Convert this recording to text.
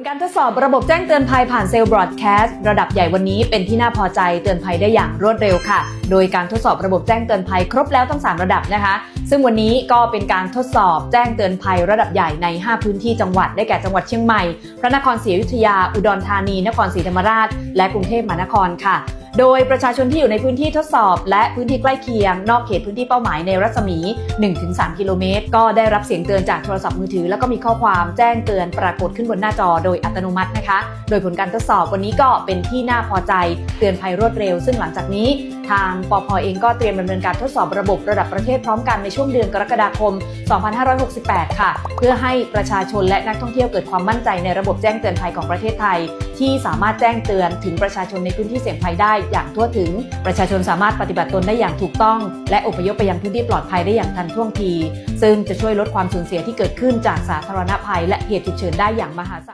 ลการทดสอบระบบแจ้งเตือนภัยผ่านเซลล์บรอดแคสต์ระดับใหญ่วันนี้เป็นที่น่าพอใจเตือนภัยได้อย่างรวดเร็วค่ะ โดยการทดสอบระบบแจ้งเตือนภัยครบแล้วทั้ง 3 ระดับนะคะ ซึ่งวันนี้ก็เป็นการทดสอบแจ้งเตือนภัยระดับใหญ่ใน 5 พื้นที่จังหวัดได้แก่จังหวัดเชียงใหม่ พระนครศรีอยุธยา อุดรธานี นครศรีธรรมราช และกรุงเทพมหานครค่ะ โดยประชาชนที่อยู่ในพื้นที่ทดสอบ และพื้นที่ใกล้เคียง นอกเขตพื้นที่เป้าหมายในรัศมี 1-3 กิโลเมตร ก็ได้รับเสียงเตือนจากโทรศัพท์มือถือ แล้วก็มีข้อความแจ้งเตือนปรากฏขึ้นบนหน้าจอโดยอัตโนมัตินะคะ โดยผลการทดสอบวันนี้ก็เป็นที่น่าพอใจ เตือนภัยรวดเร็ว ซึ่งหลังจากนี้ ทางปพเองก็เตรียมดำเนินการทดสอบระบบระดับประเทศพร้อมกันในช่วงเดือนกรกฎาคม 2568 ค่ะ เพื่อให้ประชาชนและนักท่องเที่ยวเกิดความมั่นใจในระบบแจ้งเตือนภัยของประเทศไทย ที่สามารถแจ้งเตือนถึงประชาชนในพื้นที่เสี่ยงภัยได้อย่างทั่วถึง ประชาชนสามารถปฏิบัติตนได้อย่างถูกต้อง และอพยพไปยังพื้นที่ปลอดภัยได้อย่างทันท่วงที ซึ่งจะช่วยลดความสูญเสียที่เกิดขึ้นจากสาธารณภัย และเหตุฉุกเฉินได้อย่างมหาศาล